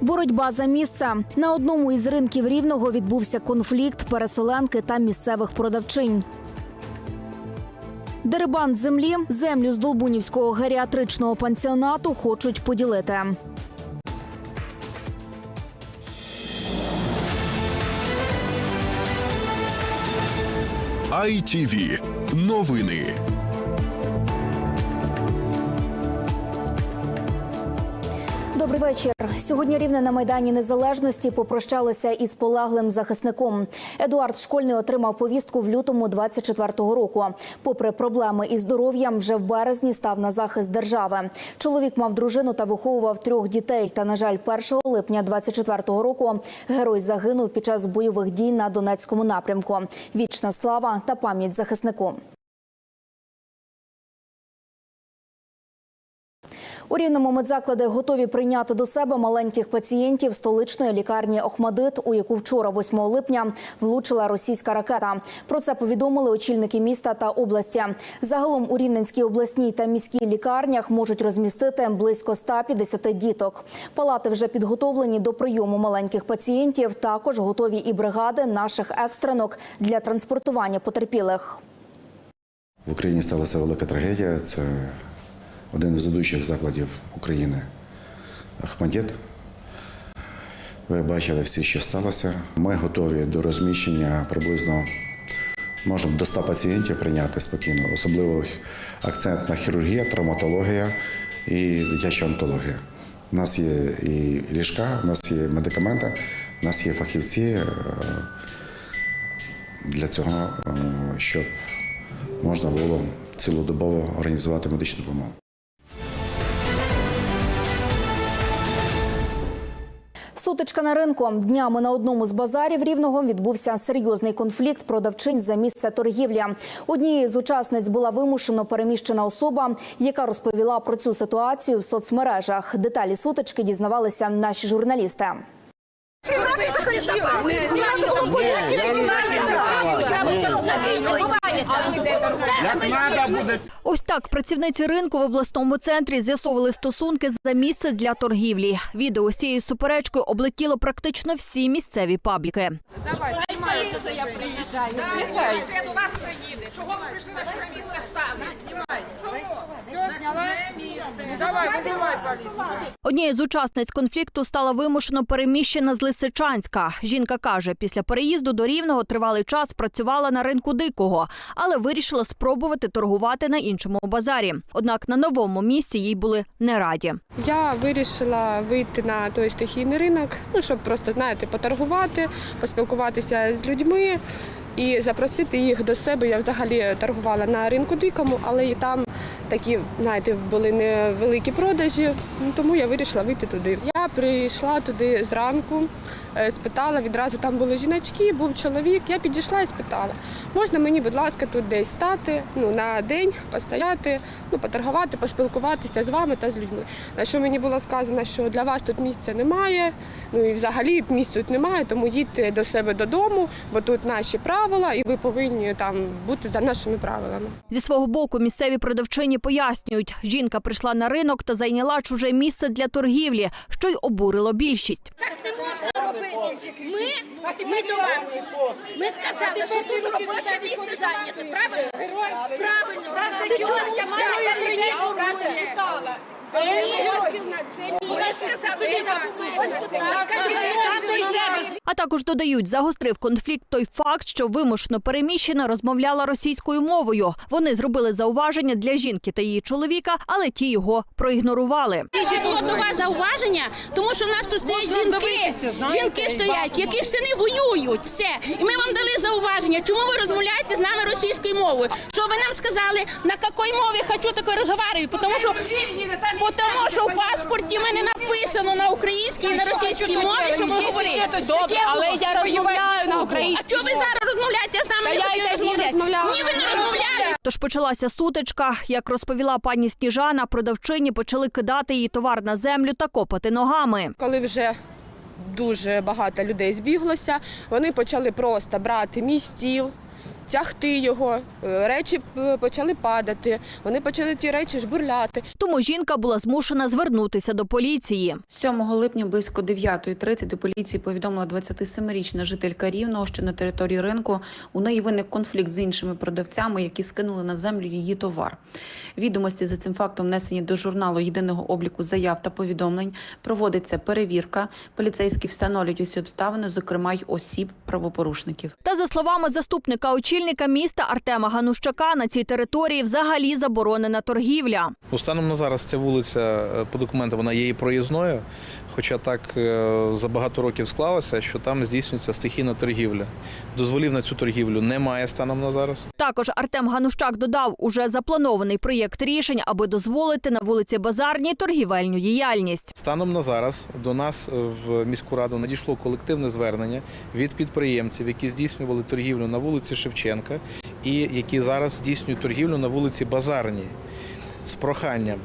Боротьба за місце на одному із ринків рівного відбувся конфлікт переселенки та місцевих продавчинь. Дерибан землі землю з Долбунівського геріатричного пансіонату хочуть поділити. ITV. Новини. Добрий вечір. Сьогодні рівне на майдані незалежності попрощалися із полеглим захисником. Едуард Школьний отримав повістку в лютому 24-го року. Попри проблеми із здоров'ям, вже в березні став на захист держави. Чоловік мав дружину та виховував трьох дітей. Та на жаль, 1 липня 24-го року герой загинув під час бойових дій на Донецькому напрямку. Вічна слава та пам'ять захиснику. У рівному медзаклади готові прийняти до себе маленьких пацієнтів столичної лікарні Охмадит, у яку вчора, 8 липня, влучила російська ракета. Про це повідомили очільники міста та області. Загалом у Рівненській обласній та міській лікарнях можуть розмістити близько 150 діток. Палати вже підготовлені до прийому маленьких пацієнтів. Також готові і бригади наших екстренок для транспортування потерпілих. В Україні сталася велика трагедія. Це один із ведучих закладів України Ахмадєт. Ви бачили всі, що сталося. Ми готові до розміщення приблизно можемо до 100 пацієнтів прийняти спокійно. Особливо акцент на хірургія, травматологія і дитяча онкологія. У нас є і ліжка, у нас є медикаменти, у нас є фахівці е, для цього, е, щоб можна було цілодобово організувати медичну допомогу. Сутичка на ринку. Днями на одному з базарів рівного відбувся серйозний конфлікт продавчинь за місце торгівлі. Однією з учасниць була вимушено переміщена особа, яка розповіла про цю ситуацію в соцмережах. Деталі сутички дізнавалися наші журналісти. Ось так працівниці ринку в обласному центрі з'ясовували стосунки за місце для торгівлі. Відео з цією суперечкою облетіло практично всі місцеві пабліки. я приїжджаю. Нехай я до вас приїде. Чого ви прийшли на чуже місце стали? Давай, вызывай полицию. Однією з учасниць конфлікту стала вимушено переміщена з Лисичанська. Жінка каже, після переїзду до Рівного тривалий час працювала на ринку дикого, але вирішила спробувати торгувати на іншому базарі. Однак на новому місці їй були не раді. Я вирішила вийти на той стихійний ринок, ну щоб просто знаєте, поторгувати, поспілкуватися з людьми і запросити їх до себе. Я взагалі торгувала на ринку дикому, але і там такі, знаєте, були невеликі продажі, ну, тому я вирішила вийти туди. Я прийшла туди зранку, спитала відразу, там були жіночки, був чоловік. Я підійшла і спитала, можна мені, будь ласка, тут десь стати ну, на день, постояти, ну, поторгувати, поспілкуватися з вами та з людьми. На що мені було сказано, що для вас тут місця немає, ну і взагалі місць тут немає, тому їдьте до себе додому, бо тут наші правила, і ви повинні там бути за нашими правилами. Зі свого боку місцеві продавчині пояснюють, жінка прийшла на ринок та зайняла чуже місце для торгівлі, що й обурило більшість. Так не можна робити. Ми, ми до вас. Ми сказали, що тут робоче місце зайняте. Правильно? Правильно. Ти чого я маю там. А також додають, загострив конфлікт той факт, що вимушено переміщена розмовляла російською мовою. Вони зробили зауваження для жінки та її чоловіка, але ті його проігнорували. Зауваження, тому що в нас тут стоять жінки, жінки стоять, які сини воюють, все. І ми вам дали зауваження, чому ви розмовляєте з нами російською мовою. Що ви нам сказали, на якій мові хочу такою розмовляю, тому що, тому що в паспорті в мене написано на українській і на російській мові, що говорите. Добре, але я розмовляю на А українській. чого ви зараз розмовляєте з нами? Та не тоді розмовляти? Ні, ви не розмовляли. Тож почалася сутичка. Як розповіла пані Сніжана, продавчині почали кидати її товар на землю та копати ногами. Коли вже дуже багато людей збіглося, вони почали просто брати мій стіл, тягти його, е, речі е, почали падати, вони почали ті речі жбурляти. Тому жінка була змушена звернутися до поліції. 7 липня близько 9.30 до поліції повідомила 27-річна жителька Рівного, що на території ринку у неї виник конфлікт з іншими продавцями, які скинули на землю її товар. Відомості за цим фактом внесені до журналу єдиного обліку заяв та повідомлень. Проводиться перевірка. Поліцейські встановлюють усі обставини, зокрема й осіб правопорушників. Та за словами заступника очільника міста Артема Ганущака, на цій території взагалі заборонена торгівля. Ну, на зараз ця вулиця е, по документам вона є і проїзною, хоча так е, за багато років склалося, що там здійснюється стихійна торгівля. Дозволів на цю торгівлю немає станом на зараз. Також Артем Ганущак додав уже запланований проєкт рішень, аби дозволити на вулиці Базарній торгівельну діяльність. Станом на зараз до нас е, в міську раду надійшло колективне звернення від підприємців, які здійснювали торгівлю на вулиці Шевченка і які зараз здійснюють торгівлю на вулиці Базарній з проханням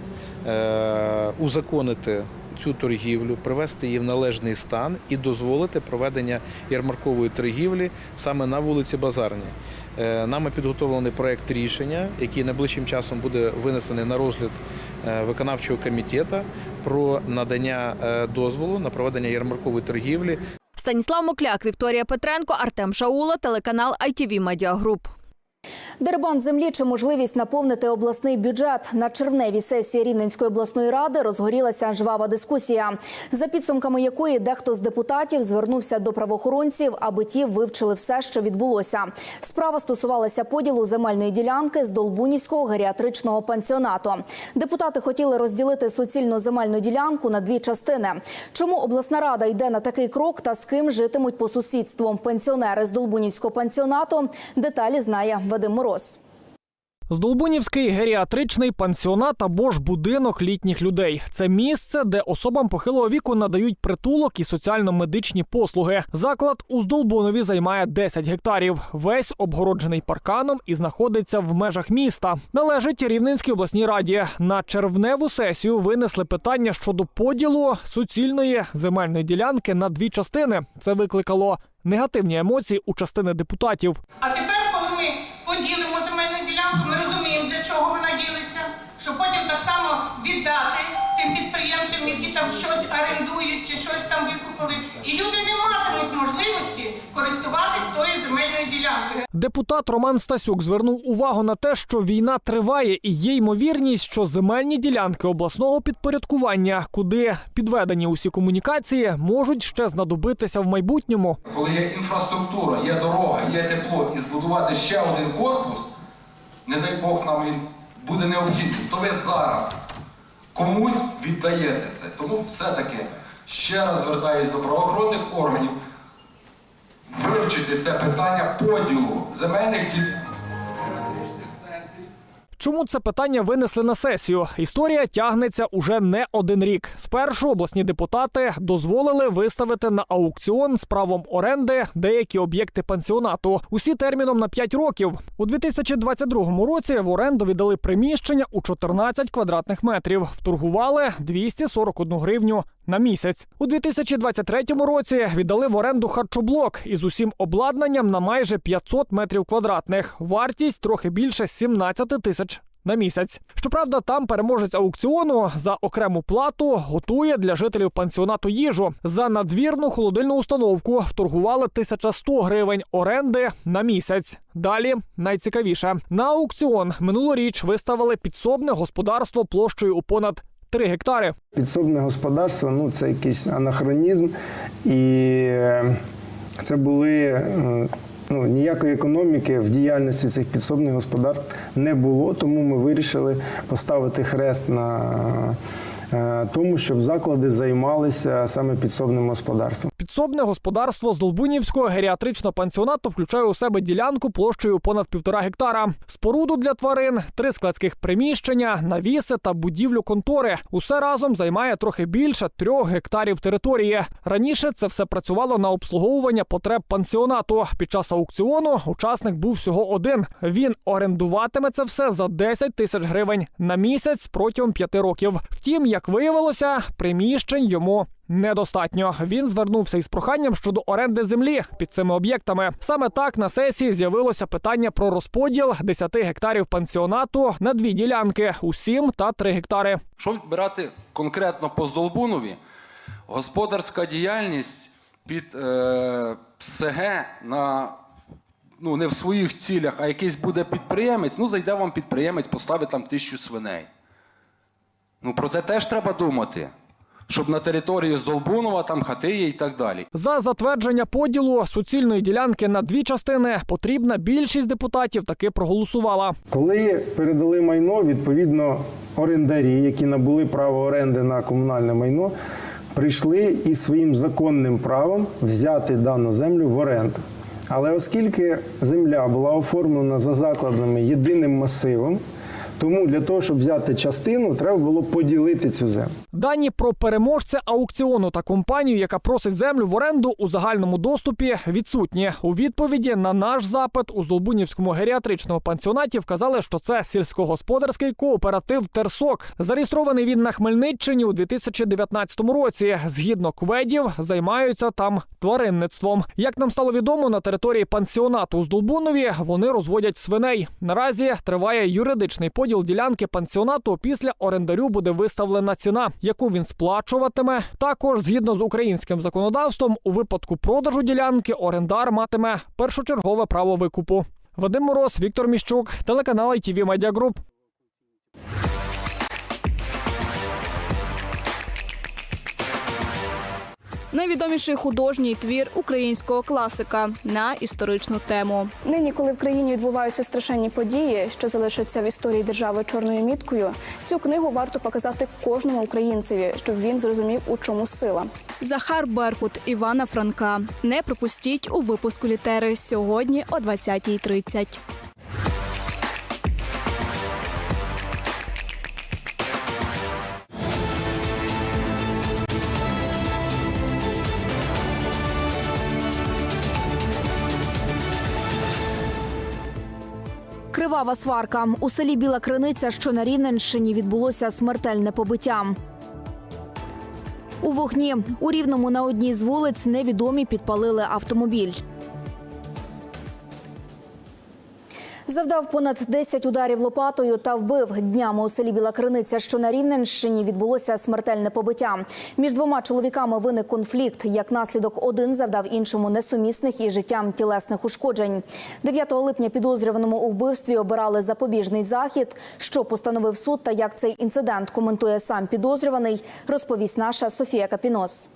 е- узаконити цю торгівлю, привести її в належний стан і дозволити проведення ярмаркової торгівлі саме на вулиці Базарній. Е, Нами підготовлений проект рішення, який найближчим часом буде винесений на розгляд е, виконавчого комітету про надання е, дозволу на проведення ярмаркової торгівлі Станіслав Мокляк, Вікторія Петренко, Артем Шаула, телеканал ITV Media Group. Дерибан землі чи можливість наповнити обласний бюджет на червневій сесії Рівненської обласної ради розгорілася жвава дискусія, за підсумками якої дехто з депутатів звернувся до правоохоронців, аби ті вивчили все, що відбулося. Справа стосувалася поділу земельної ділянки з Долбунівського геріатричного пансіонату. Депутати хотіли розділити суцільну земельну ділянку на дві частини. Чому обласна рада йде на такий крок та з ким житимуть по сусідству? Пенсіонери з Долбунівського пансіонату деталі знає Вадим Мороз. Здолбунівський геріатричний пансіонат або ж будинок літніх людей. Це місце, де особам похилого віку надають притулок і соціально-медичні послуги. Заклад у Здолбунові займає 10 гектарів. Весь обгороджений парканом і знаходиться в межах міста. Належить Рівненській обласній раді. На червневу сесію винесли питання щодо поділу суцільної земельної ділянки на дві частини. Це викликало негативні емоції у частини депутатів. А тепер, поділимо земельну ділянку, ми розуміємо, для чого вона ділиться, щоб потім так само віддати тим підприємцям, які там щось орендують чи щось там викупили. І люди не Депутат Роман Стасюк звернув увагу на те, що війна триває, і є ймовірність, що земельні ділянки обласного підпорядкування, куди підведені усі комунікації, можуть ще знадобитися в майбутньому. Коли є інфраструктура, є дорога, є тепло і збудувати ще один корпус, не дай Бог нам він буде необхідний, то ви зараз комусь віддаєте це. Тому все-таки ще раз звертаюсь до правоохоронних органів вивчити це питання поділу земельних ділянок. Чому це питання винесли на сесію? Історія тягнеться уже не один рік. Спершу обласні депутати дозволили виставити на аукціон з правом оренди деякі об'єкти пансіонату. Усі терміном на 5 років. У 2022 році в оренду віддали приміщення у 14 квадратних метрів. Вторгували 241 гривню на місяць. У 2023 році віддали в оренду харчоблок із усім обладнанням на майже 500 метрів квадратних. Вартість трохи більше 17 тисяч. На місяць. Щоправда, там переможець аукціону за окрему плату готує для жителів пансіонату їжу. За надвірну холодильну установку вторгували 1100 гривень оренди на місяць. Далі найцікавіше на аукціон минулоріч виставили підсобне господарство площею у понад 3 гектари. Підсобне господарство ну це якийсь анахронізм, і е, це були е, ну, ніякої економіки в діяльності цих підсобних господарств не було, тому ми вирішили поставити хрест на е, тому, щоб заклади займалися саме підсобним господарством. Підсобне господарство з Долбунівського геріатричного пансіонату включає у себе ділянку площею понад півтора гектара, споруду для тварин, три складських приміщення, навіси та будівлю контори. Усе разом займає трохи більше трьох гектарів території. Раніше це все працювало на обслуговування потреб пансіонату. Під час аукціону учасник був всього один. Він орендуватиме це все за 10 тисяч гривень на місяць протягом п'яти років. Втім, як виявилося, приміщень йому недостатньо. Він звернувся із проханням щодо оренди землі під цими об'єктами. Саме так на сесії з'явилося питання про розподіл 10 гектарів пансіонату на дві ділянки у 7 та 3 гектари. Що брати конкретно по Здолбунові, господарська діяльність під е, СГ на ну, не в своїх цілях, а якийсь буде підприємець, ну зайде вам підприємець, поставить там тисячу свиней. Ну про це теж треба думати. Щоб на території Здолбунова там хати є і так далі. За затвердження поділу суцільної ділянки на дві частини потрібна більшість депутатів таки проголосувала. Коли передали майно, відповідно, орендарі, які набули право оренди на комунальне майно, прийшли із своїм законним правом взяти дану землю в оренду. Але оскільки земля була оформлена за закладами єдиним масивом, тому для того, щоб взяти частину, треба було поділити цю землю. Дані про переможця аукціону та компанію, яка просить землю в оренду у загальному доступі, відсутні. У відповіді на наш запит у Золбунівському геріатричному пансіонаті вказали, що це сільськогосподарський кооператив Терсок. Зареєстрований він на Хмельниччині у 2019 році. Згідно кведів, займаються там тваринництвом. Як нам стало відомо, на території пансіонату у Здолбунові вони розводять свиней. Наразі триває юридичний поділ ділянки пансіонату. Після орендарю буде виставлена ціна, яку він сплачуватиме. Також, згідно з українським законодавством, у випадку продажу ділянки орендар матиме першочергове право викупу. Вадим Мороз, Віктор Міщук, телеканал ITV Media Group. Найвідоміший художній твір українського класика на історичну тему. Нині, коли в країні відбуваються страшенні події, що залишаться в історії держави чорною міткою, цю книгу варто показати кожному українцеві, щоб він зрозумів, у чому сила. Захар Беркут Івана Франка. Не пропустіть у випуску літери сьогодні о 20.30. Кривава сварка у селі Біла Криниця, що на Рівненщині, відбулося смертельне побиття. У вогні у рівному на одній з вулиць невідомі підпалили автомобіль. Завдав понад 10 ударів лопатою та вбив днями у селі Біла Криниця, що на Рівненщині відбулося смертельне побиття. Між двома чоловіками виник конфлікт. Як наслідок, один завдав іншому несумісних із життям тілесних ушкоджень. 9 липня підозрюваному у вбивстві обирали запобіжний захід. Що постановив суд та як цей інцидент коментує сам підозрюваний, розповість наша Софія Капінос.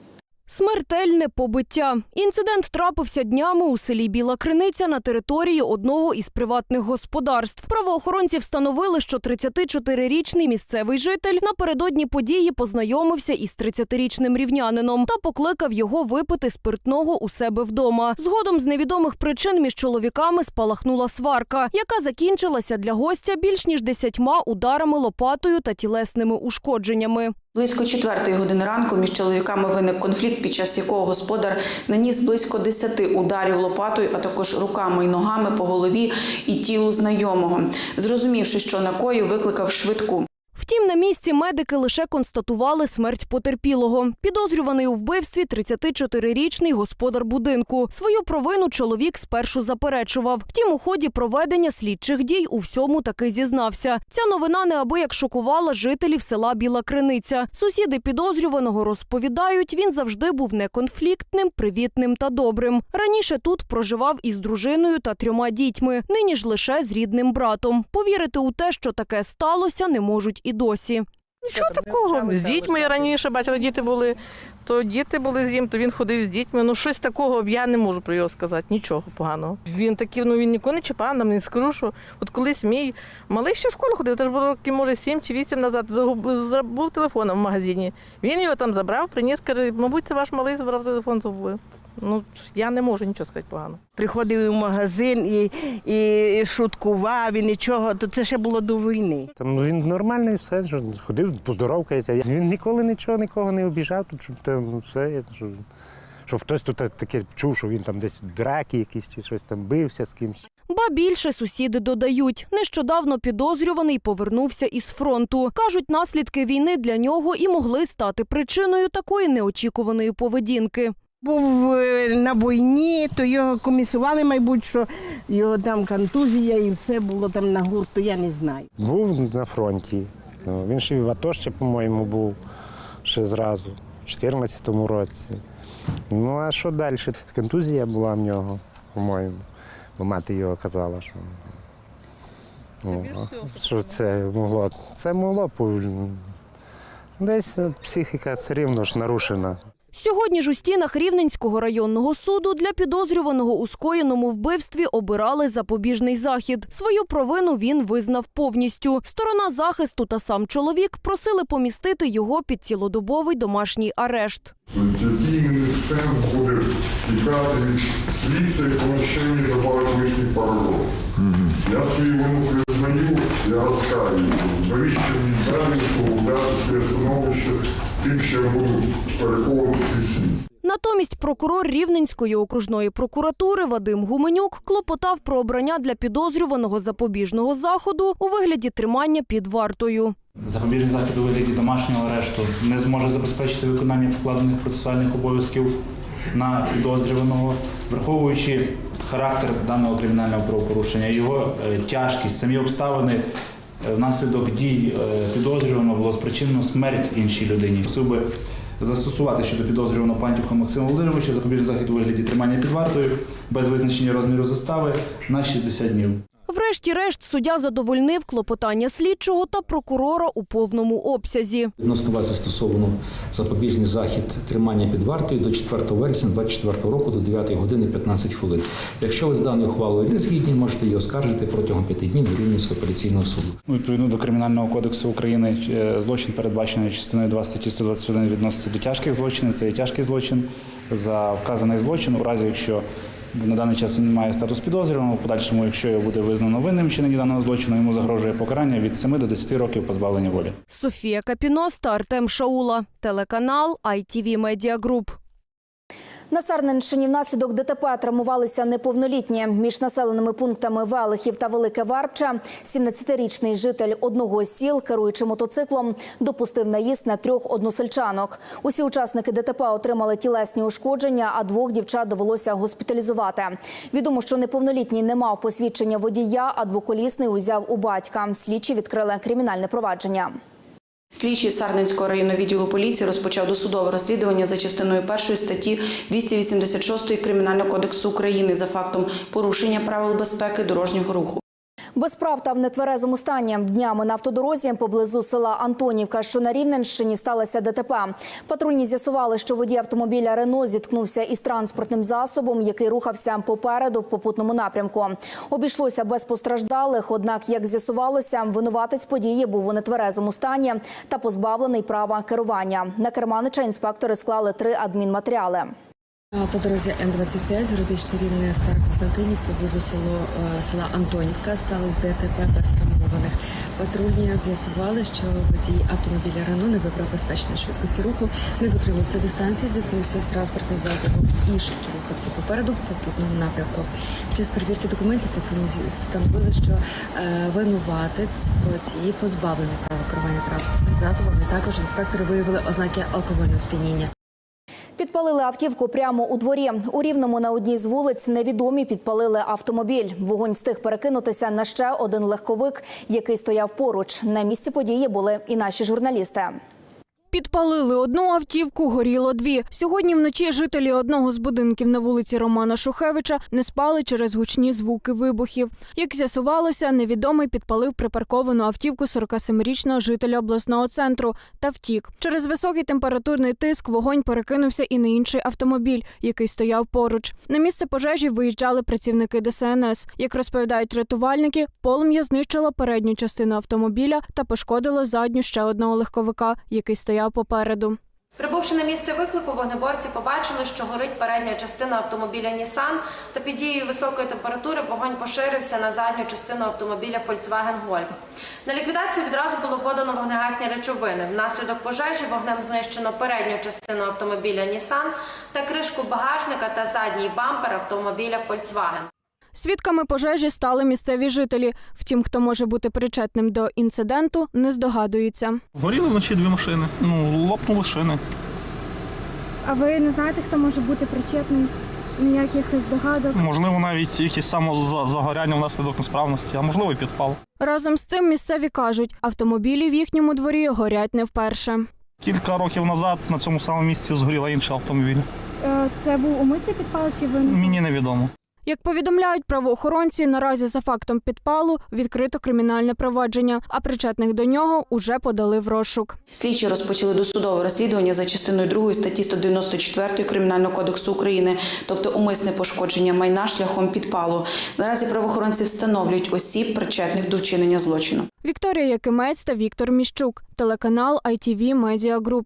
Смертельне побиття. Інцидент трапився днями у селі Біла Криниця на території одного із приватних господарств. Правоохоронці встановили, що 34-річний місцевий житель напередодні події познайомився із 30-річним рівнянином та покликав його випити спиртного у себе вдома. Згодом з невідомих причин між чоловіками спалахнула сварка, яка закінчилася для гостя більш ніж десятьма ударами лопатою та тілесними ушкодженнями. Близько четвертої години ранку між чоловіками виник конфлікт, під час якого господар наніс близько десяти ударів лопатою, а також руками і ногами по голові і тілу знайомого. Зрозумівши, що накоїв, викликав швидку. Втім, на місці медики лише констатували смерть потерпілого. Підозрюваний у вбивстві 34-річний господар будинку. Свою провину чоловік спершу заперечував. Втім, у ході проведення слідчих дій у всьому таки зізнався. Ця новина неабияк шокувала жителів села Біла Криниця. Сусіди підозрюваного розповідають, він завжди був неконфліктним, привітним та добрим. Раніше тут проживав із дружиною та трьома дітьми. Нині ж лише з рідним братом. Повірити у те, що таке сталося, не можуть і досі. Нічого такого. З дітьми раніше бачила, діти були, то діти були з ним, то він ходив з дітьми. Ну щось такого я не можу про його сказати, нічого поганого. Він такий, ну він нікого не чіпав, нам не скажу, що от колись мій малий ще в школу ходив, теж було років, може, сім чи вісім назад, забув телефон в магазині. Він його там забрав, приніс, каже, мабуть, це ваш малий забрав телефон, забув. Ну, я не можу нічого сказати погано. Приходив в магазин і, і шуткував, і нічого, то це ще було до війни. Там він нормальний, все, що ходив, поздоровкається. Він ніколи нічого нікого не обіжав, тут щоб там все, щоб, щоб хтось тут таке чув, що він там десь драки якісь чи щось там бився з кимось. Ба більше сусіди додають, нещодавно підозрюваний повернувся із фронту. Кажуть, наслідки війни для нього і могли стати причиною такої неочікуваної поведінки. Був е, на війні, то його комісували, мабуть, що його там контузія і все було там на гурту, я не знаю. Був на фронті. Ну, Він ще й в АТО ще, по-моєму, був ще зразу, в 2014 році. Ну, а що далі? Контузія була в нього, по-моєму. Бо мати його казала, що, ну, що це могло. Це могло десь е, психіка все рівно ж нарушена. Сьогодні ж у стінах Рівненського районного суду для підозрюваного у скоєному вбивстві обирали запобіжний захід. Свою провину він визнав повністю. Сторона захисту та сам чоловік просили помістити його під цілодобовий домашній арешт. Який буде тікати слідства і поміщення додати лишніх параграф. Я свою вину признаю, я розкаюсь. Навіщо мені далі усугубляти своє становище тим, що я буду переховувати свій слід? Натомість прокурор Рівненської окружної прокуратури Вадим Гуменюк клопотав про обрання для підозрюваного запобіжного заходу у вигляді тримання під вартою. Запобіжний захід у вигляді домашнього арешту не зможе забезпечити виконання покладених процесуальних обов'язків на підозрюваного, враховуючи характер даного кримінального правопорушення, його е, тяжкість, самі обставини. е, Внаслідок дій е, підозрюваного було спричинено смерть іншій людині. Просив би застосувати щодо підозрюваного Пантюха Максима Володимировича запобіжний захід у вигляді тримання під вартою без визначення розміру застави на 60 днів. Врешті-решт суддя задовольнив клопотання слідчого та прокурора у повному обсязі. Відносно вас застосовано запобіжний захід тримання під вартою до 4 вересня 2024 року до 9 години 15 хвилин. Якщо ви з даною ухвалою не згідні, можете її оскаржити протягом 5 днів до Рівненського апеляційного суду. Ну, Відповідно до Кримінального кодексу України, е, злочин передбачений частиною 2 статті 121 відноситься до тяжких злочинів. Це є тяжкий злочин. За вказаний злочин, у разі якщо на даний час він має статус підозрюваного, подальшому, якщо його буде визнано винним вчинення даного злочину, йому загрожує покарання від 7 до 10 років позбавлення волі. Софія Капіноста, та Артем Шаула. Телеканал ITV Media Group. На Сарненщині внаслідок ДТП травмувалися неповнолітні. Між населеними пунктами Велихів та Велике Варпче 17-річний житель одного з сіл, керуючи мотоциклом, допустив наїзд на трьох односельчанок. Усі учасники ДТП отримали тілесні ушкодження, а двох дівчат довелося госпіталізувати. Відомо, що неповнолітній не мав посвідчення водія, а двоколісний узяв у батька. Слідчі відкрили кримінальне провадження. Слідчий Сарненського районного відділу поліції розпочав досудове розслідування за частиною першої статті 286 Кримінального кодексу України за фактом порушення правил безпеки дорожнього руху. Без прав та в нетверезому стані днями на автодорозі поблизу села Антонівка, що на Рівненщині, сталося ДТП. Патрульні з'ясували, що водій автомобіля Рено зіткнувся із транспортним засобом, який рухався попереду в попутному напрямку. Обійшлося без постраждалих. Однак, як з'ясувалося, винуватець події був у нетверезому стані та позбавлений права керування. На керманича інспектори склали три адмінматеріали. Автодорозі Н-25 юридичний рівень Старокостянтинів поблизу село, е, села Антонівка сталося ДТП без травмованих. Патрульні з'ясували, що водій автомобіля Рено не вибрав безпечної швидкості руху, не дотримався дистанції, зіткнувся з транспортним засобом і швидко рухався попереду в попутному напрямку. Під час перевірки документів патрульні встановили, що е, винуватець водій позбавлений права керування транспортним засобом. І також інспектори виявили ознаки алкогольного сп'яніння. Підпалили автівку прямо у дворі. У Рівному на одній з вулиць невідомі підпалили автомобіль. Вогонь встиг перекинутися на ще один легковик, який стояв поруч. На місці події були і наші журналісти. Підпалили одну автівку, горіло дві. Сьогодні вночі жителі одного з будинків на вулиці Романа Шухевича не спали через гучні звуки вибухів. Як з'ясувалося, невідомий підпалив припарковану автівку 47-річного жителя обласного центру та втік. Через високий температурний тиск вогонь перекинувся і на інший автомобіль, який стояв поруч. На місце пожежі виїжджали працівники ДСНС. Як розповідають рятувальники, полум'я знищило передню частину автомобіля та пошкодило задню ще одного легковика, який стояв попереду. Прибувши на місце виклику, вогнеборці побачили, що горить передня частина автомобіля Nissan, та під дією високої температури вогонь поширився на задню частину автомобіля Volkswagen Golf. На ліквідацію відразу було подано вогнегасні речовини. Внаслідок пожежі вогнем знищено передню частину автомобіля Nissan та кришку багажника та задній бампер автомобіля Volkswagen. Свідками пожежі стали місцеві жителі. Втім, хто може бути причетним до інциденту, не здогадуються. Горіли вночі дві машини. Ну, лопнули шини. А ви не знаєте, хто може бути причетний? Ніяких здогадок. Можливо, навіть якісь самозагоряння внаслідок несправності, а можливо, і підпал. Разом з цим місцеві кажуть, автомобілі в їхньому дворі горять не вперше. Кілька років назад на цьому самому місці згоріла інший автомобіль. Це був умисний підпал чи ви Мені невідомо. Як повідомляють правоохоронці, наразі за фактом підпалу відкрито кримінальне провадження, а причетних до нього уже подали в розшук. Слідчі розпочали досудове розслідування за частиною 2 статті 194 Кримінального кодексу України, тобто умисне пошкодження майна шляхом підпалу. Наразі правоохоронці встановлюють осіб, причетних до вчинення злочину. Вікторія Якимець та Віктор Міщук, телеканал ITV Media Group.